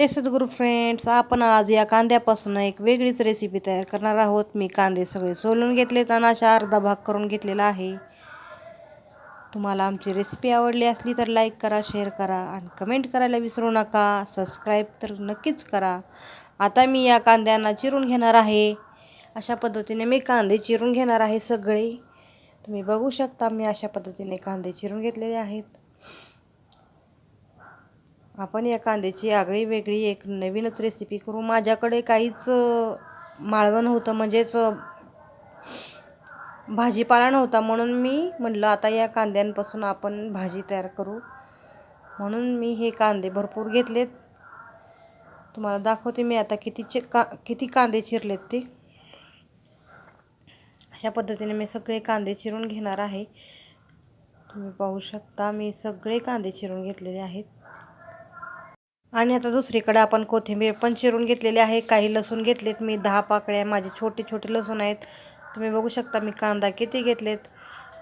हे सद्गुरू फ्रेंड्स आपण आज या कांद्यापासून एक वेगळीच रेसिपी तयार करणार आहोत. मी कांदे सगळे सोलून घेतलेत आणि अशा अर्धा भाग करून घेतलेला आहे. तुम्हाला आमची रेसिपी आवडली असली तर लाईक करा शेअर करा आणि कमेंट करायला विसरू नका. सबस्क्राईब तर नक्कीच करा. आता मी या कांद्यांना चिरून घेणार आहे. अशा पद्धतीने मी कांदे चिरून घेणार आहे सगळे. तुम्ही बघू शकता मी अशा पद्धतीने कांदे चिरून घेतलेले आहेत. आपण या कांद्याची आगळी वेगळी एक नवीनच रेसिपी करू. माझ्याकडे काहीच माळवण होतं म्हणजेच भाजीपाला नव्हता. म्हणून मी म्हटलं आता या कांद्यांपासून आपण भाजी तयार करू. म्हणून मी हे कांदे भरपूर घेतलेत. तुम्हाला दाखवते मी आता कितीचे का किती कांदे चिरलेत ते. अशा पद्धतीने मी सगळे कांदे चिरून घेणार आहे. तुम्ही पाहू शकता मी सगळे कांदे चिरून घेतलेले आहेत. आणि आता दुसरीकडे आपण कोथिंबीर पण चिरून घेतलेली आहे. काही लसूण घेतलेत मी दहा पाकळ्या माझे छोटे छोटे लसूण आहेत. तुम्ही बघू शकता मी कांदा किती घेतलेत.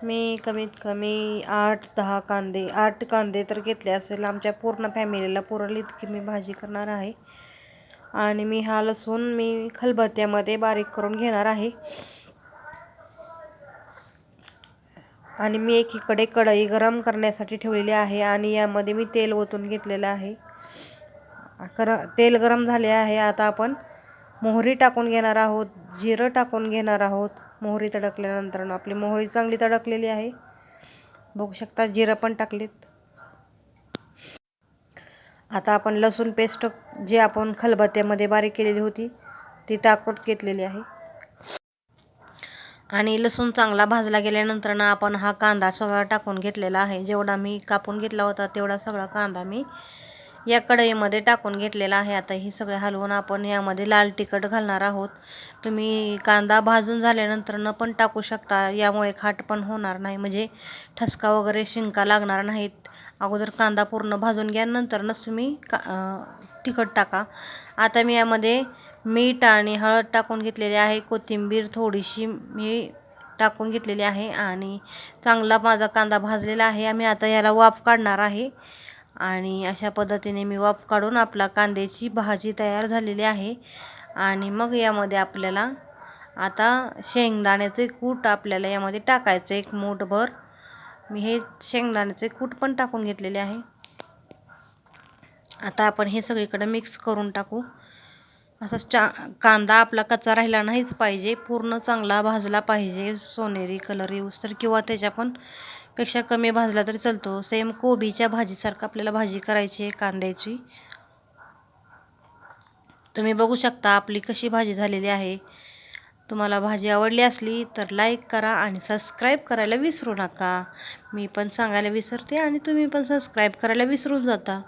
मी कमीत कमी आठ दहा कांदे आठ कांदे तर घेतले असेल. आमच्या पूर्ण फॅमिलीला पुरल इतकी मी भाजी करणार आहे. आणि मी हा लसूण मी खलबत्त्यामध्ये बारीक करून घेणार आहे. आणि मी एकीकडे कढई गरम करण्यासाठी ठेवलेली आहे आणि यामध्ये मी तेल ओतून घेतलेलं आहे. कर तेल गरम झाले आहे. आता आपण मोहरी टाकून घेणार आहोत जिरं टाकून घेणार आहोत. मोहरी तडकल्यानंतर आपली मोहरी चांगली तडकलेली आहे. बघू शकता जिरं पण टाकलीत. आता आपण लसूण पेस्ट जे आपण खलबत्त्यामध्ये बारीक केलेली होती ती टाकून घेतलेली आहे. आणि लसूण चांगला भाजला गेल्यानंतर ना आपण हा कांदा सगळा टाकून घेतलेला आहे. जेवढा मी कापून घेतला होता तेवढा सगळा कांदा मी या कढईमध्ये टाकून घेतलेला आहे. आता ही सगळे हलवून आपण यामध्ये लाल तिखट घालणार आहोत. तुम्ही कांदा भाजून झाल्यानंतर न पण टाकू शकता. यामुळे खाट पण होणार नाही. म्हणजे ठसका वगैरे शिंका लागणार नाहीत. अगोदर कांदा पूर्ण भाजून घ्या. नंतरनंच तुम्ही का तिखट टाका. आता मी यामध्ये मीठ आणि हळद टाकून घेतलेली आहे. कोथिंबीर थोडीशी मी टाकून घेतलेली आहे. आणि चांगला माझा कांदा भाजलेला आहे. आम्ही आता याला वाफ काढणार आहे. आणि अशा पद्धतीने मी वाफ काढून आपला कांद्याची भाजी तयार झालेली आहे. आणि मग यामध्ये आपल्याला आता शेंगदाण्याचे कूट आपल्याला यामध्ये टाकायचं एक मूठभर. मी हे शेंगदाण्याचे कूट पण टाकून घेतलेले आहे. आता आपण हे सगळीकडे मिक्स करून टाकू. असा चा कांदा आपला कच्चा राहिला नाहीच पाहिजे पूर्ण चांगला भाजला पाहिजे सोनेरी कलर येऊस तर किंवा त्याच्या पण पेक्षा कमी भाजला तरी चालतो. सेम कोबीच्या भाजीसारखं आपल्याला भाजी करायची आहे कांद्याची. तुम्ही बघू शकता आपली कशी भाजी झालेली आहे. तुम्हाला भाजी आवडली असली तर लाईक करा आणि सबस्क्राईब करायला विसरू नका. मी पण सांगायला विसरते आणि तुम्ही पण सबस्क्राईब करायला विसरून जाता.